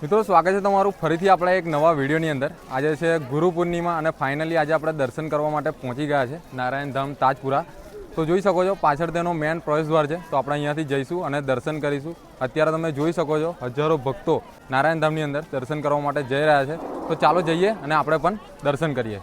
મિત્રો, સ્વાગત છે તમારું ફરીથી આપણા એક નવા વિડીયોની અંદર. આજે છે ગુરુ પૂર્ણિમા અને ફાઇનલી આજે આપણે દર્શન કરવા માટે પહોંચી ગયા છે નારાયણ ધામ તાજપુરા. તો જોઈ શકો છો, પાછળ તેનો મેન પ્રવેશદ્વાર છે. તો આપણે અહીંયાથી જઈશું અને દર્શન કરીશું. અત્યારે તમે જોઈ શકો છો હજારો ભક્તો નારાયણ ધામની અંદર દર્શન કરવા માટે જઈ રહ્યા છે. તો ચાલો જઈએ અને આપણે પણ દર્શન કરીએ.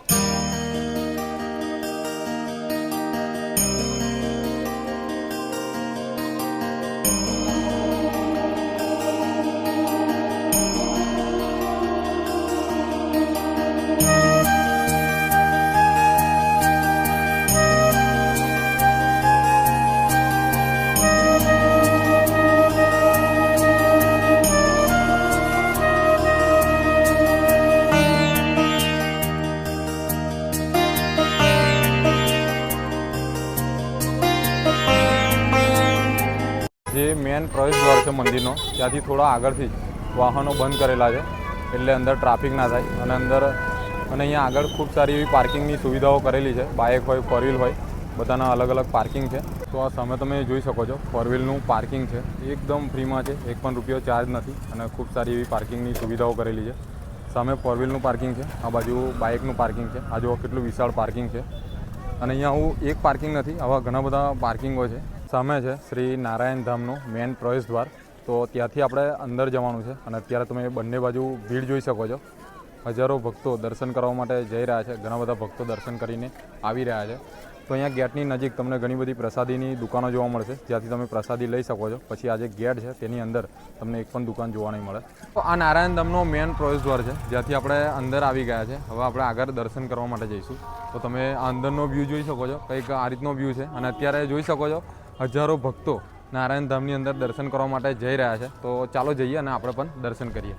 જે મેન પ્રવેશદ્વાર છે મંદિરનો, ત્યાંથી થોડા આગળથી વાહનો બંધ કરેલા છે, એટલે અંદર ટ્રાફિક ના થાય અને અંદર અને અહીંયા આગળ ખૂબ સારી એવી પાર્કિંગની સુવિધાઓ કરેલી છે બાઇક હોય ફોર વ્હીલ હોય, બધાના અલગ અલગ પાર્કિંગ છે. તો આ સામે તમે જોઈ શકો છો ફોર વ્હીલનું પાર્કિંગ છે. એકદમ ફ્રીમાં છે, એક પણ રૂપિયો ચાર્જ નથી અને ખૂબ સારી એવી પાર્કિંગની સુવિધાઓ કરેલી છે. સામે ફોર વ્હીલનું પાર્કિંગ છે, આ બાજુ બાઇકનું પાર્કિંગ છે, આ જુઓ કેટલું વિશાળ પાર્કિંગ છે. અને અહીંયા હું એક પાર્કિંગ નથી, આવા ઘણા બધા પાર્કિંગો છે. સામે છે, શ્રી નારાયણ ધામનું મેન પ્રવેશ દ્વાર. તો ત્યાંથી આપણે અંદર જવાનું છે અને અત્યારે તમે બંને બાજુ ભીડ જોઈ શકો છો. હજારો ભક્તો દર્શન કરવા માટે જઈ રહ્યા છે, ઘણા બધા ભક્તો દર્શન કરીને આવી રહ્યા છે. તો અહીંયા ગેટની નજીક તમને ઘણી બધી પ્રસાદીની દુકાનો જોવા મળશે. જ્યાંથી તમે પ્રસાદી લઈ શકો છો. પછી આ જે ગેટ છે, તેની અંદર તમને એક પણ દુકાન જોવા નહીં મળે. તો આ નારાયણ ધામનો મેન પ્રવેશદ્વાર છે. જ્યાંથી આપણે અંદર આવી ગયા છે. હવે આપણે આગળ દર્શન કરવા માટે જઈશું. તો તમે અંદરનો વ્યૂ જોઈ શકો છો. કંઈક આ રીતનો વ્યૂ છે. અને અત્યારે જોઈ શકો છો હજારો ભક્તો નારાયણ ધામની અંદર દર્શન કરવા માટે જઈ રહ્યા છે. તો ચાલો જઈએ અને આપણે પણ દર્શન કરીએ.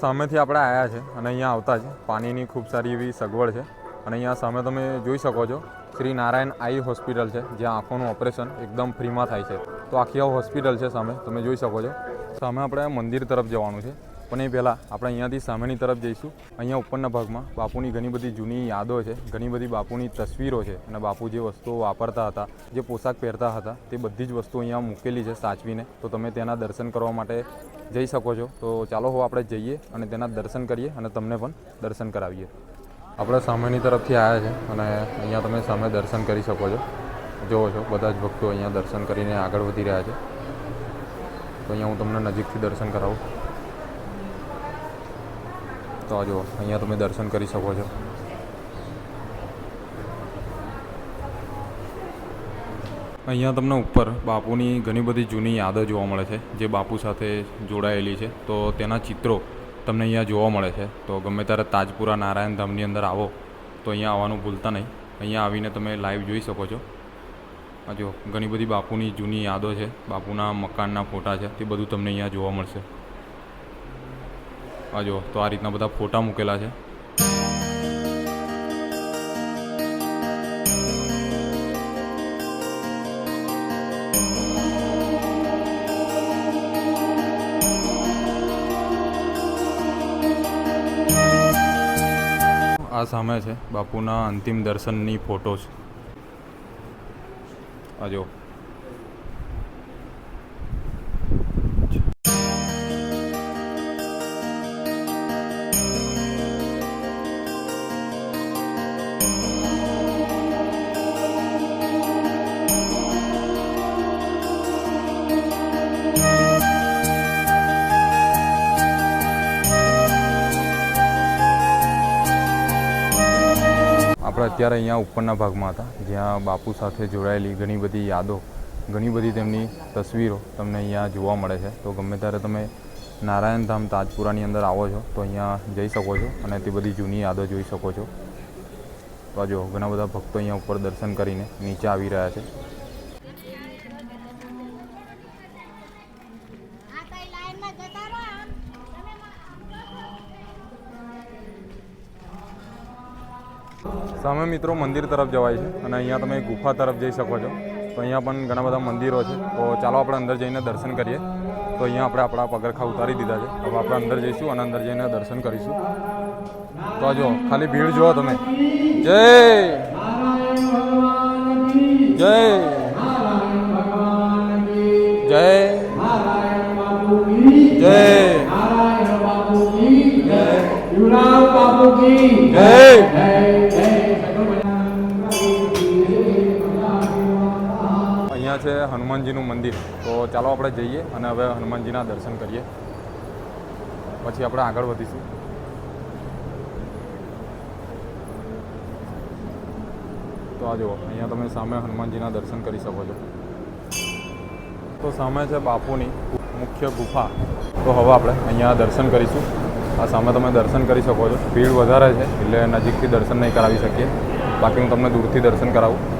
સામેથી આપણે આવ્યા છે અને અહીંયા આવતા જ પાણીની ખૂબ સારી એવી સગવડ છે. અને અહીંયા સામે તમે જોઈ શકો છો, શ્રી નારાયણ આઈ હોસ્પિટલ છે, જ્યાં આંખોનું ઓપરેશન એકદમ ફ્રીમાં થાય છે. તો આખી આ હોસ્પિટલ છે સામે, તમે જોઈ શકો છો. સામે આપણે મંદિર તરફ જવાનું છે. પણ એ પહેલાં આપણે અહીંયાથી સામેની તરફ જઈશું. અહીંયા ઉપરના ભાગમાં બાપુની ઘણી બધી જૂની યાદો છે, ઘણી બધી બાપુની તસવીરો છે અને બાપુ જે વસ્તુઓ વાપરતા હતા, જે પોશાક પહેરતા હતા, તે બધી જ વસ્તુઓ અહીંયા મૂકેલી છે સાચવીને. તો તમે તેના દર્શન કરવા માટે જઈ શકો છો. તો ચાલો હો આપણે જઈએ અને તેના દર્શન કરીએ અને તમને પણ દર્શન કરાવીએ. આપણે સામેની તરફથી આવ્યા છે અને અહીંયા તમે સામે દર્શન કરી શકો છો. જુઓ છો, બધા જ ભક્તો અહીંયા દર્શન કરીને આગળ વધી રહ્યા છે. તો અહીંયા હું તમને નજીકથી દર્શન કરાવું. તો આ જુઓ, અહીંયા તમે દર્શન કરી શકો છો. અહીંયા તમને ઉપર બાપુની ઘણી બધી જૂની યાદો જોવા મળે છે, જે બાપુ સાથે જોડાયેલી છે. તો તેના ચિત્રો તમને અહીંયા જોવા મળે છે. તો ગમે ત્યારે તાજપુરા નારાયણ ધામની અંદર આવો, તો અહીંયા આવવાનું ભૂલતા નહીં. અહીંયા આવીને તમે લાઈવ જોઈ શકો છો. આ જો, ઘણી બધી બાપુની જૂની યાદો છે, બાપુના મકાનના ફોટા છે, તે બધું તમને અહીંયા જોવા મળશે. આ જો, તો આ રીતના બધા ફોટા મૂકેલા છે. આ સામે છે બાપુના અંતિમ દર્શનની ફોટો આ જો આપણે અત્યારે અહીંયા ઉપરના ભાગમાં હતા, જ્યાં બાપુ સાથે જોડાયેલી ઘણી બધી યાદો, ઘણી બધી તેમની તસવીરો તમને અહીંયા જોવા મળે છે. તો ગમે ત્યારે તમે નારાયણધામ તાજપુરાની અંદર આવો છો, તો અહીંયા જઈ શકો છો અને તે બધી જૂની યાદો જોઈ શકો છો. તો જો, ઘણા બધા ભક્તો અહીંયા ઉપર દર્શન કરીને નીચે આવી રહ્યા છે. લાઈનમાં જતા રહો આમ તમે સામે મિત્રો મંદિર તરફ જવાય છે અને અહીંયા તમે ગુફા તરફ જઈ શકો છો. તો અહીંયા પણ ઘણા બધા મંદિરો છે. તો ચાલો આપણે અંદર જઈને દર્શન કરીએ. તો અહીંયા આપણે આપણા પગરખા ઉતારી દીધા છે. હવે આપણે અંદર જઈશું અને અંદર જઈને દર્શન કરીશું. તો આ જો ખાલી ભીડ જુઓ તમે. જય! જય! જય! જય! જય! જય. હનુમાનજીનું મંદિર. તો ચાલો આપણે જઈએ અને હવે હનુમાનજીના દર્શન કરીએ. પછી આપણે આગળ વધીશું. તો આ જુઓ, અહીંયા તમે સામે હનુમાનજીના દર્શન કરી શકો છો. તો સામે છે બાપુની મુખ્ય ગુફા. તો હવે આપણે અહીંયા દર્શન કરીશું. આ સામે તમે દર્શન કરી શકો છો. ભીડ વધારે છે, એટલે નજીકથી દર્શન નહીં કરાવી શકીએ. બાકી હું તમને દૂરથી દર્શન કરાવું.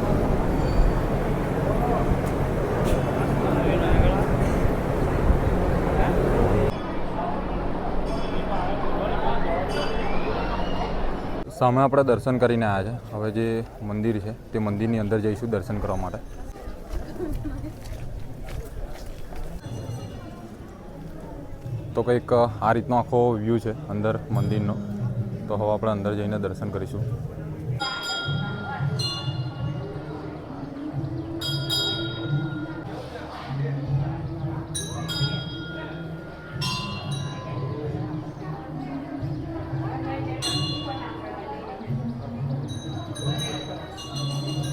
સામે આપણે દર્શન કરીને આવ્યા છે. હવે જે મંદિર છે, તે મંદિરની અંદર જઈશું દર્શન કરવા માટે. તો કંઈક આ રીતનો આખો વ્યૂ છે, અંદર મંદિરનો. તો હવે આપણે અંદર જઈને દર્શન કરીશું.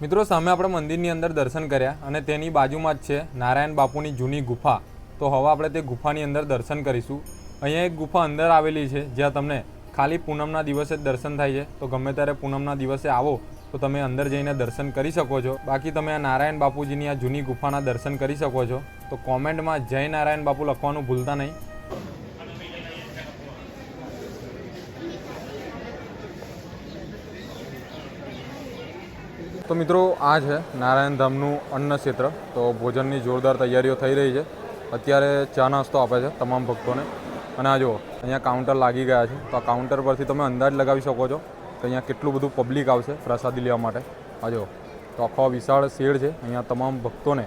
મિત્રો, સામે આપણે મંદિરની અંદર દર્શન કર્યા અને તેની બાજુમાં જ છે નારાયણ બાપુની જૂની ગુફા. તો હવે આપણે તે ગુફાની અંદર દર્શન કરીશું. અહીંયા એક ગુફા અંદર આવેલી છે, જ્યાં તમને ખાલી પૂનમના દિવસે જ દર્શન થાય છે. તો ગમે ત્યારે પૂનમના દિવસે આવો, તો તમે અંદર જઈને દર્શન કરી શકો છો. બાકી તમે આ નારાયણ બાપુજીની આ જૂની ગુફાના દર્શન કરી શકો છો. તો કોમેન્ટમાં જય નારાયણ બાપુ લખવાનું ભૂલતા નહીં. તો મિત્રો, આ છે નારાયણ ધામનું અન્ન ક્ષેત્ર. તો ભોજનની જોરદાર તૈયારીઓ થઈ રહી છે. અત્યારે ચા નાસ્તો આપે છે તમામ ભક્તોને. અને આ જુઓ, અહીંયા કાઉન્ટર લાગી ગયા છે. તો આ કાઉન્ટર પરથી તમે અંદાજ લગાવી શકો છો કે અહીંયા કેટલું બધું પબ્લિક આવશે પ્રસાદી લેવા માટે. આ જુઓ, તો આખો વિશાળ શેડ છે. અહીંયા તમામ ભક્તોને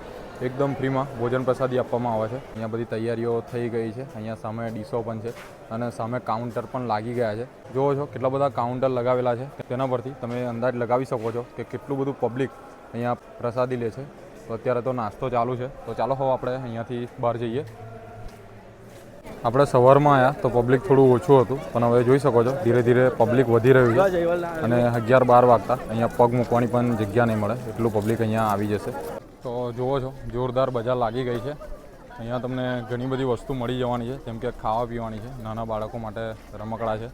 એકદમ ફ્રીમાં ભોજન પ્રસાદી આપવામાં આવે છે. અહીંયા બધી તૈયારીઓ થઈ ગઈ છે. અહીંયા સામે ડીશો પણ છે અને સામે કાઉન્ટર પણ લાગી ગયા છે. જુઓ છો, કેટલા બધા કાઉન્ટર લગાવેલા છે. તેના પરથી તમે અંદાજ લગાવી શકો છો કે કેટલું બધું પબ્લિક અહીંયા પ્રસાદી લે છે. તો અત્યારે તો નાસ્તો ચાલુ છે. તો ચાલો હવે આપણે અહીંયાથી બહાર જઈએ. આપણે સવારમાં આવ્યા તો પબ્લિક થોડું ઓછું હતું, પણ હવે જોઈ શકો છો, ધીરે ધીરે પબ્લિક વધી રહ્યું છે. અને અગિયાર બાર વાગતા, અહીંયા પગ મૂકવાની પણ જગ્યા નહીં મળે, એટલું પબ્લિક અહીંયા આવી જશે. તો જુઓ છો, જોરદાર બજાર લાગી ગઈ છે. અહીંયા તમને ઘણી બધી વસ્તુ મળી જવાની છે, જેમ કે ખાવા પીવાની છે, નાના બાળકો માટે રમકડા છે,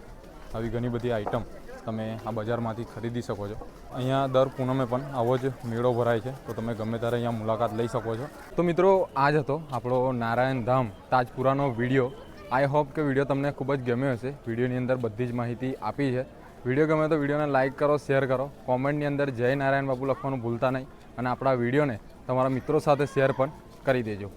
આવી ઘણી બધી આઇટમ તમે આ બજારમાંથી ખરીદી શકો છો. અહીંયા દર પૂનમે પણ આવો જ મેળો ભરાય છે. તો તમે ગમે ત્યારે અહીંયા મુલાકાત લઈ શકો છો. તો મિત્રો આ જ હતો આપણો નારાયણ ધામ તાજપુરાનો વીડિયો. આઈ હોપ કે વીડિયો તમને ખૂબ જ ગમ્યો હશે. વિડીયોની અંદર બધી જ માહિતી આપી છે. વીડિયો ગમે તો વિડીયોને લાઇક કરો શેર કરો. કોમેન્ટની અંદર જય નારાયણ બાપુ લખવાનું ભૂલતા નહીં. અને આપણા વિડીયોને તમારા મિત્રો સાથે શેર પણ કરી દેજો.